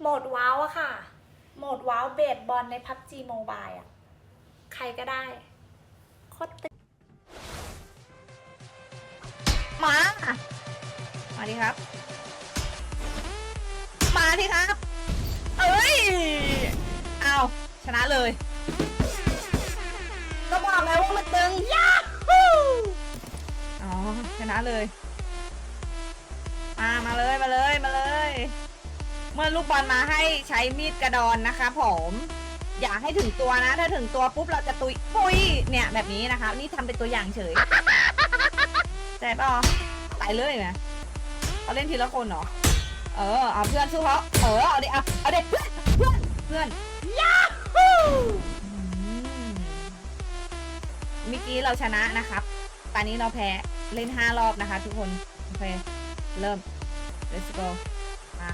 โหมดว้าวอะค่ะ โหมดว้าวเบสบอลใน PUBG Mobile อะใครก็ได้โคตรตึงมา มาดิครับ มาดิครับ เอ้ย เอาชนะเลย ก็บอกแล้วว่ามันตึงยาฮูอ๋อ ชนะเลย มา มาเลย มาเลย เมื่อลูกบอลมาให้ใช้มีดกระดอนนะคะ ผม อย่าให้ถึงตัวนะ ถ้าถึงตัวปุ๊บเราจะตุยปุยเนี่ยแบบนี้นะคะ นี่ทำเป็นตัวอย่างเฉยใจป่ะตายเลยนะเขาเล่นทีละคนเหรอเออเอาเพื่อนสู้เขาเออเอาดิเอาเอาดิเพื่อนเพื่อนเพื่อนยาฮูเมื่อกี้เราชนะนะครับตอนนี้เราแพ้เล่นห้ารอบนะคะ ทุกคนโอเคเริ่ม let's go มา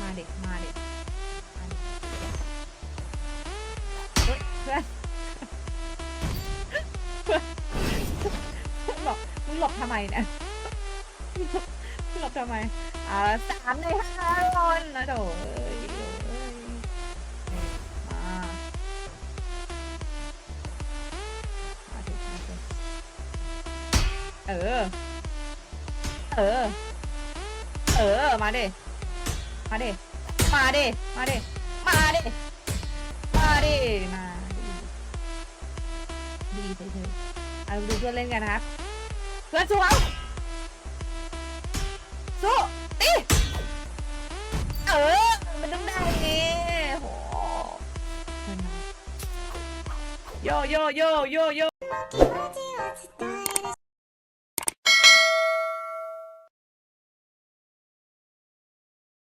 มาเด็กมาเด็กเฮ้ยเพื่อนมึงหลบมึงหลบทำไมเนี่ยมึงหลบทำไมอ่าสามในห้าคนนะโถเอ้ยมามาดิมาดิเออเออ เออ มาดิ มาเด้มาเด้มาเด้มาเด้มาเด้มาดีไปเถอะเอาดูเพื่อนเล่นกันนะครับ เพื่อนสู้เอาสู้ตีเออ มันต้องได้เน่โหโยโยโยโยโย